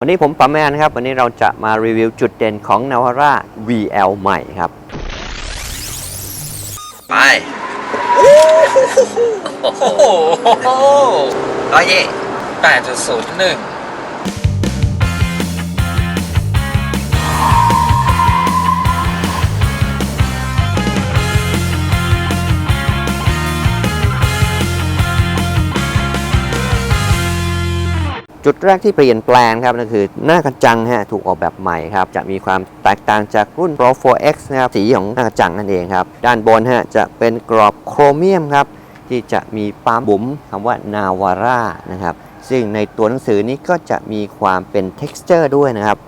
วันนี้ผมปั๊มแมนนะครับ วันนี้เราจะมารีวิวจุดเด่นของ Navara VL ใหม่ครับ ไป โอ้โหร้อยยี่แปดจุดศูนย์หนึ่ง จุดแรกที่เปลี่ยนแปลงครับนั่นคือหน้ากระจังฮะถูกออกแบบใหม่ครับจะมีความแตกต่างจากรุ่น Pro 4X นะครับสีของหน้ากระจังนั่นเองครับด้านบนฮะจะเป็นกรอบโครเมียมครับที่จะมีปั๊มบุ๋มคำว่า Navara นะครับซึ่งในตัวหนังสือนี้ก็จะมีความเป็น texture ด้วยนะครับ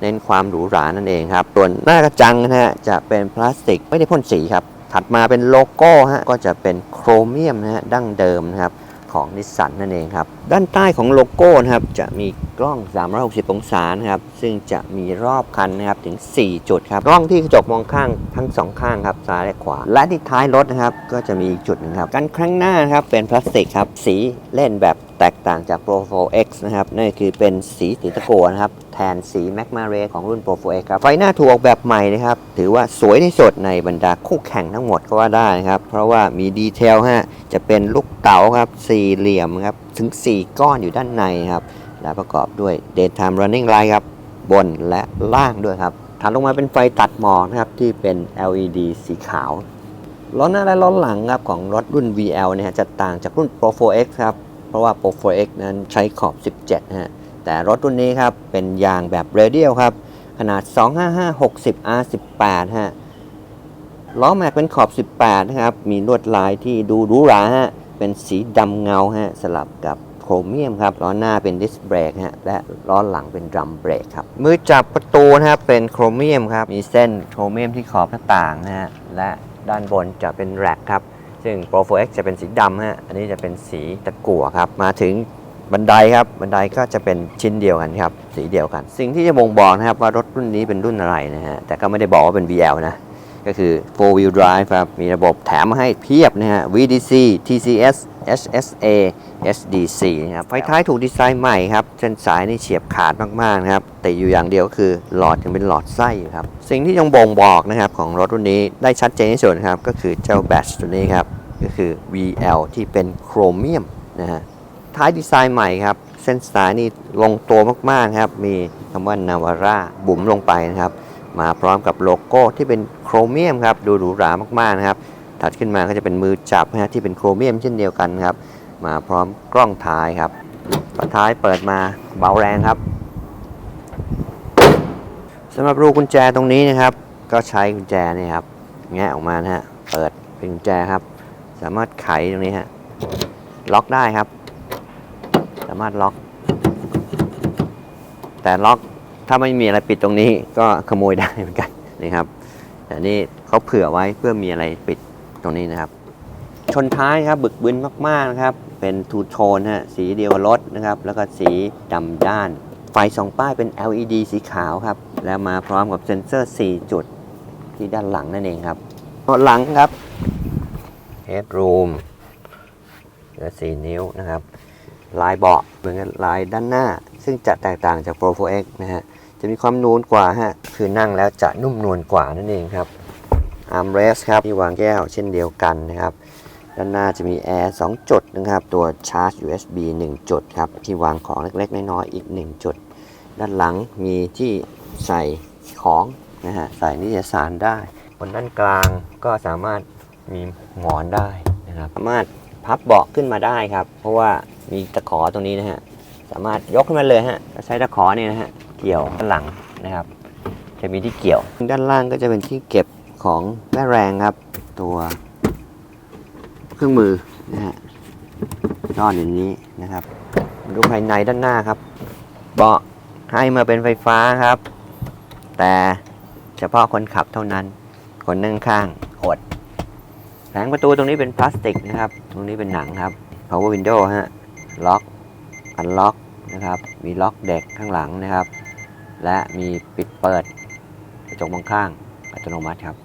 เน้นความหรูหรานั่นเองครับส่วนหน้ากระจังนะฮะจะเป็นพลาสติกไม่ได้พ่นสีครับถัดมาเป็นโลโก้ฮะก็จะเป็นโครเมียมนะฮะดั้งเดิมนะครับของนิสสันนั่นเองครับ ด้านใต้ของโลโก้นะครับ จะมีกล้อง 360 องศานะครับ ซึ่งจะมีรอบคันนะครับถึง 4 จุดครับ กล้องที่กระจกมองข้างทั้งสองข้างครับ ซ้ายและขวา และที่ท้ายรถนะครับ ก็จะมีอีกจุดหนึงครับ กันข้างหน้านะครับ เป็นพลาสติกครับ สีเล่นแบบแตกต่างจาก Pro 4X นะครับ นั่นคือเป็นสีสีตะโกนะครับ แทนสี Magma Ray ของรุ่น Pro 4X ครับ ไฟหน้าถูกออกแบบใหม่นะครับ ถือว่าสวยที่สุดในบรรดาคู่แข่งทั้งหมดก็ว่าได้นะครับ เพราะว่ามีดีเทลฮะ จะเป็นลูกเต๋าครับ สี่เหลี่ยมครับ ถึง 4 ก้อนอยู่ด้านในครับ และประกอบด้วย daytime running light ครับ บนและล่างด้วยครับถัดลงมาเป็นไฟตัดหมอกนะครับที่เป็น LED สีขาว ล้อหน้าและล้อหลังครับของรถรุ่น VL เนี่ยฮะจะต่างจากรุ่น Pro 4X ครับ เพราะว่า Pro 4X นั้นใช้ขอบ 17นะฮะ แต่รถรุ่นนี้ครับ เป็นยางแบบเรเดียลครับ ขนาด 255 60 R18 ฮะ ล้อแม็กเป็นขอบ 18 นะครับ มีลวดลายที่ดูหรูหราฮะ เป็นสีดำเงาฮะสลับกับโครเมียมครับล้อหน้าเป็นดิสเบรกฮะและล้อหลังเป็นดรัมเบรกครับมือจับประตูนะครับเป็นโครเมียมครับมีเส้นโครเมียมที่ขอบหน้าต่างนะฮะและด้านบนจะเป็นแร็กครับซึ่ง Pro 4X จะเป็นสีดำฮะอันนี้จะเป็นสีตะกั่วครับมาถึงบันไดครับบันไดก็จะเป็นชิ้นเดียวกันครับสีเดียวกัน สิ่งที่จะบ่งบอกนะครับว่ารถรุ่นนี้เป็นรุ่นอะไรนะฮะแต่ก็ไม่ได้บอกว่าเป็น VL นะ ก็คือ4 wheel drive ครับ มีระบบแถมมาให้เพียบนะฮะ VDC TCS HSA SDC นะครับไฟท้ายถูกดีไซน์ใหม่ครับ เส้นสายนี่เฉียบขาดมากๆนะครับ แต่อยู่อย่างเดียวก็คือหลอดยังเป็นหลอดไส้อยู่ครับ สิ่งที่ยังบ่งบอกนะครับของรถรุ่นนี้ได้ชัดเจนที่สุดนะครับ ก็คือเจ้าแบตตัวนี้ครับ ก็คือ VL ที่เป็นโครเมียมนะฮะ ท้ายดีไซน์ใหม่ครับ เส้นสายนี่ลงตัวมากๆครับ มีคำว่า Navara บุ๋มลงไปนะครับ มาพร้อมกับโลโก้ที่เป็นโครเมียมครับดูหรูหรามากๆนะครับ ถัดขึ้นมาก็จะเป็นมือจับนะฮะที่เป็นโครเมียมเช่นเดียวกันครับ มาพร้อมกล้องท้ายครับฝาท้ายเปิดมาเบาแรงครับสำหรับรูกุญแจตรงนี้นะครับ ก็ใช้กุญแจนี่ครับแงะออกมานะฮะเปิดเป็นกุญแจครับ สามารถไขตรงนี้ฮะล็อกได้ครับ สามารถล็อก แต่ล็อก ถ้าไม่มีอะไรปิดตรงนี้ก็ขโมยได้เหมือนกันนะครับแต่นี่เขาเผื่อไว้เพื่อมีอะไรปิดตรงนี้นะครับ ชนท้ายครับบึกบึนมากๆนะครับ เป็นทูโทนฮะสีเดียวกับรถนะครับ แล้วก็สีดำด้าน ไฟสองป้ายเป็น LED สีขาวครับ แล้วมาพร้อมกับเซ็นเซอร์ 4 จุดที่ด้านหลังนั่นเองครับหลังครับ Headroom เหลือ4นิ้วนะครับ ลายเบาะเหมือนกับลายด้านหน้า ซึ่งจะแตกต่างจาก Pro 4X นะฮะ จะมีความนูนกว่าฮะ คือนั่งแล้วจะนุ่มนวลกว่านั่นเองครับ Armrest ครับที่วางแก้วเช่นเดียวกันนะครับ ด้านหน้าจะมีแอร์2จุดนะครับ ตัวชาร์จ USB 1 จุดครับ ที่วางของเล็กๆ น้อยๆอีก 1 จุด ด้านหลังมีที่ใส่ของนะฮะใส่นิตยสารได้ บนด้านกลางก็สามารถมีหมอนได้นะครับ สามารถพับเบาะขึ้นมาได้ครับ เพราะว่ามีตะขอตรงนี้นะฮะ สามารถยกขึ้นมาเลยฮะใช้ตะขอเนี่ยนะฮะ เกี่ยวด้านหลังนะครับ จะมีที่เกี่ยว ด้านล่างก็จะเป็นที่เก็บของแม่แรงครับ ตัวเครื่องมือนะฮะซ่อนอย่างนี้นะครับมาดูภายในด้านหน้าครับ เบาะให้มาเป็นไฟฟ้าครับ แต่เฉพาะคนขับเท่านั้น คนนั่งข้างอดแผงประตูตรงนี้เป็นพลาสติกนะครับ ตรงนี้เป็นหนังครับ power window ฮะ ล็อกอันล็อกนะครับ มีล็อกเด็กข้างหลังนะครับ และมีปิดเปิดกระจกมองข้างอัตโนมัติครับ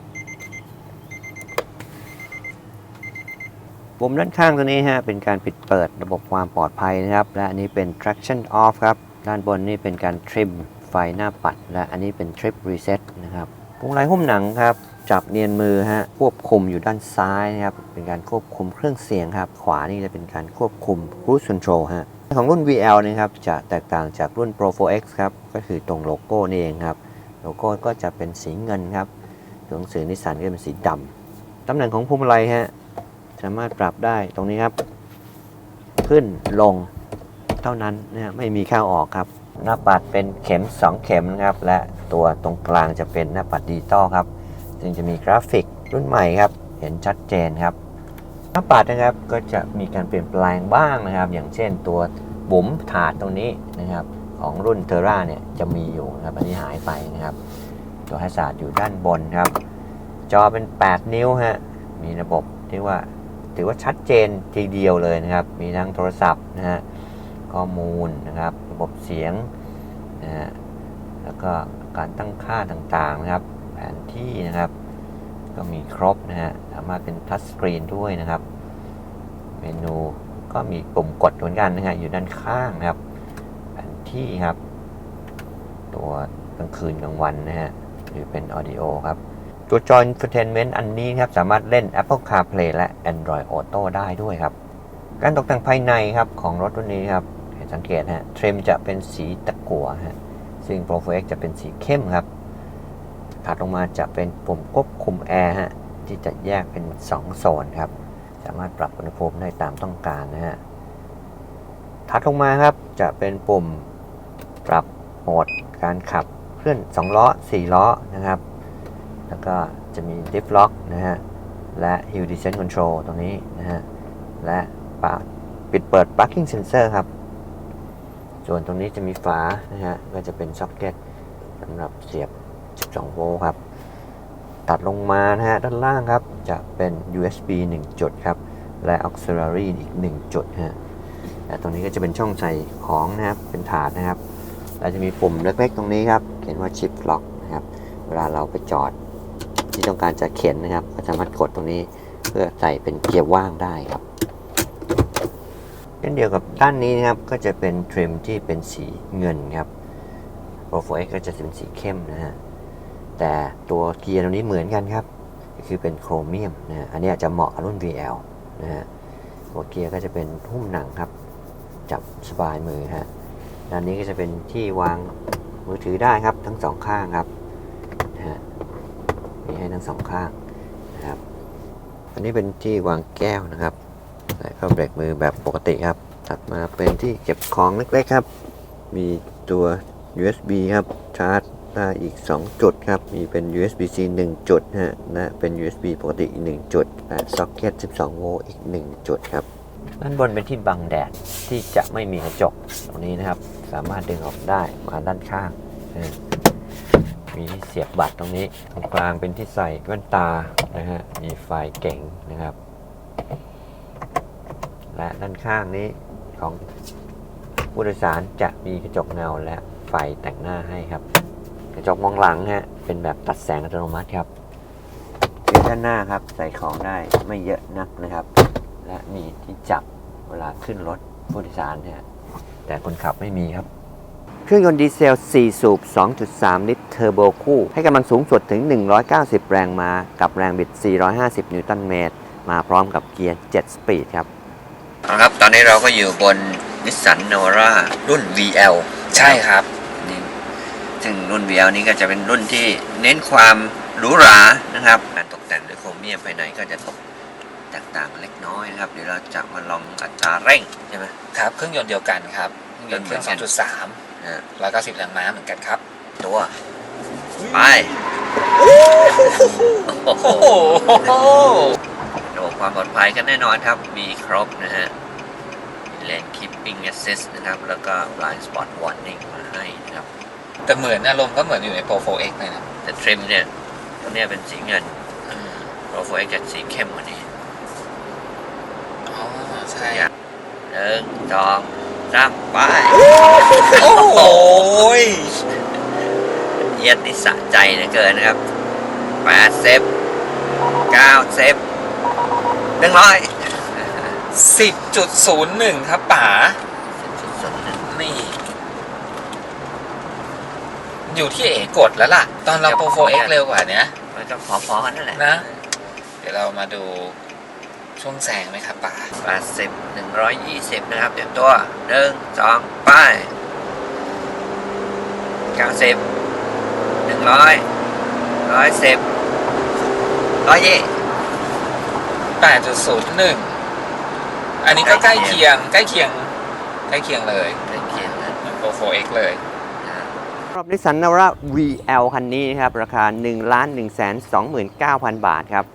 ปุ่มด้านข้างตัวนี้ฮะเป็นการปิดเปิดระบบความปลอดภัยนะครับ และอันนี้เป็น traction off ครับ ด้านบนนี่เป็นการทริมไฟหน้าปัด และอันนี้เป็นทริปรีเซ็ตนะครับพวงมาลัยหุ้มหนังครับ จับเนียนมือฮะควบคุมอยู่ด้านซ้ายนะครับ เป็นการควบคุมเครื่องเสียงครับ ขวานี่จะเป็นการควบคุม cruise control ฮะ ของรุ่น VL นะครับจะแตกต่างจากรุ่น Pro 4X ครับก็คือตรงโลโก้นี่เองครับโลโก้ก็จะเป็นสีเงินครับตัวหนังสือนิสสันก็เป็นสีดำตำแหน่งของพวงมาลัยฮะสามารถปรับได้ตรงนี้ครับ ขึ้นลงเท่านั้นนะไม่มีข้าวออกครับ หน้าปัดเป็นเข็ม 2 เข็มนะครับ และตัวตรงกลางจะเป็นหน้าปัดดิจิตอลครับ ซึ่งจะมีกราฟิกรุ่นใหม่ครับ เห็นชัดเจนครับ น้าปัดนะครับก็จะมีการเปลี่ยนแปลงบ้างนะครับ อย่างเช่นตัวบุ๋มถาดตรงนี้นะครับของรุ่นเทอร่าเนี่ยจะมีอยู่นะครับอันนี้หายไปนะครับ ตัวให้ศาตร์อยู่ด้านบนครับ จอเป็น 8 นิ้วฮะมีระบบที่ว่าถือว่าชัดเจนทีเดียวเลยนะครับ มีทั้งโทรศัพท์นะฮะข้อมูลนะครับ ระบบเสียงนะฮะแล้วก็การตั้งค่าต่างๆนะครับ แผนที่นะครับ ก็มีครบนะฮะ สามารถเป็นทัชสกรีนด้วยนะครับ เมนูก็มีปุ่มกดเหมือนกันนะฮะ อยู่ด้านข้างนะครับแผนที่ครับ ตัวกลางคืนกลางวันนะฮะ หรือเป็น Audio ครับ ตัวจอย Infotainment อันนี้ครับ สามารถเล่น Apple CarPlay และ Android Auto ได้ด้วยครับ การตกแต่งภายในครับของรถรุ่นนี้ครับให้สังเกตฮะ เทรมจะเป็นสีตะกั่วฮะ ซึ่ง Pro 4X จะเป็นสีเข้มครับ ถัดลงมาจะเป็นปุ่มควบคุมแอร์ฮะที่จะแยกเป็น 2 โซนครับ สามารถปรับอุณหภูมิได้ตามต้องการนะฮะถัดลงมาครับจะเป็นปุ่มปรับโหมดการขับเคลื่อน 2 ล้อ 4 ล้อนะครับ แล้วก็จะมี Diff Lock นะฮะ และ Hill Descent Control ตรงนี้นะฮะ และปปิดเปิด Parking Sensor ครับ ส่วนตรงนี้จะมีฝานะฮะ ก็จะเป็นซ็อกเก็ตสำหรับเสียบ 12 โวลต์ครับ ตัดลงมานะฮะด้านล่างครับ จะเป็น USB 1 จุดครับ และ Auxiliary อีก 1 จุดฮะและตรงนี้ก็จะเป็นช่องใส่ของนะครับ เป็นถาดนะครับ แล้วจะมีปุ่มเล็กๆ ตรงนี้ครับ เขียนว่า Chip Lock นะครับ เวลาเราไปจอดที่ต้องการจะเข็นนะครับ ก็สามารถกดตรงนี้เพื่อใส่เป็นเกียร์ว่างได้ครับเช่นเดียวกับด้านนี้นะครับ ก็จะเป็นทริมที่เป็นสีเงินครับ Pro 4X ก็จะเป็นสีเข้มนะฮะ แต่ตัวเกียร์ตรงนี้เหมือนกันครับคือเป็นโครเมียมนะอันนี้จะเหมาะกับรุ่น VL นะฮะตัวเกียร์ก็จะเป็นหุ้มหนังครับ จับสบายมือฮะด้านนี้ก็จะเป็นที่วางมือถือได้ครับทั้งสองข้างครับนะฮะมีให้ทั้งสองข้างนะครับ อันนี้เป็นที่วางแก้วนะครับใส่เข้าเบรกมือแบบปกติครับ ถัดมาเป็นที่เก็บของเล็กๆครับ มีตัว USB ครับชาร์จ ได้อีก 2 จุดครับ มีเป็น USB-C 1 จุดฮะและเป็น USB ปกติอีก 1 จุดและซ็อกเก็ต12 โวลต์อีก 1 จุดครับด้านบนเป็นที่บังแดดที่จะไม่มีกระจกตรงนี้นะครับ สามารถดึงออกได้มาด้านข้างมีที่เสียบบัตรตรงนี้ตรงกลางเป็นที่ใส่แว่นตานะฮะมีไฟเก่งนะครับ และด้านข้างนี้ของผู้โดยสารจะมีกระจกเงาและไฟแต่งหน้าให้ครับ กระจกมองหลังฮะเป็นแบบตัดแสงอัตโนมัติครับที่ด้านหน้าครับ ใส่ของได้ไม่เยอะนักนะครับ และมีที่จับเวลาขึ้นรถผู้โดยสารเนี่ยแต่คนขับไม่มีครับเครื่องยนต์ดีเซล 4 สูบ 2.3 ลิตรเทอร์โบคู่ ให้กำลังสูงสุดถึง 190 แรงม้า กับแรงบิด 450 นิวตันเมตร มาพร้อมกับเกียร์ 7 สปีดครับครับ ตอนนี้เราก็อยู่บนนิสสัน n a ร่ารุ่น VL ใช่ครับนี่ ซึ่งรุ่น VL นี้ก็จะเป็นรุ่นที่เน้นความหรูหรานะครับ การตกแต่งด้วยโครเมียมภายในก็จะตกแตกต่างเล็กน้อยนะครับ เดี๋ยวเราจะมาลองอัตราเร่งใช่ไหม ครับ เครื่องยนต์เดียวกันครับเครื่องยนต์เครื่องเหมือนกัน 2.3นะ190แรงม้าเหมือนกันครับ ตัวไปโอ้โหโอ้โหระบบความปลอดภัยกันแน่นอนครับ มีครบนะฮะ Lane Keeping Assist นะครับ แล้วก็ Blind Spot Warning มาให้นะครับ แต่เหมือนอารมณ์ก็เหมือนอยู่ใน Pro 4X เลยนะแต่ทริมเนี่ยตัวเนี้ยเป็นสีเงินอืม Pro 4X จะสีเข้มกว่านี้อ๋อใช่อย่างหนึ่งสองสามไปโอ้โหเอียดนี่สะใจเหลือเกินนะครับแปดเซฟเก้าเซฟหนึ่งร้อย10.01ครับป๋าสุดๆเลยนี่ อยู่ที่เอกดแล้วล่ะ ตอนเรา Pro 4X เร็วกว่าเนี้ยมันจะพอๆกันนั่นแหละนะ เดี๋ยวเรามาดูช่วงแซงไหมครับป่าแปดสิบหนึ่งร้อยยี่สิบนะครับเตรียมตัวหนึ่งสองไปเก้าสิบหนึ่งร้อยร้อยสิบร้อยยี่8.01อันนี้ก็ใกล้เคียง ใกล้เคียง ใกล้เคียงเลย ใกล้เคียงนะเหมือน Pro 4X เลย รอบนิสสันนาวา VL คันนี้นะครับ ราคา 1 1 2 9 0 0 0 บาทครับ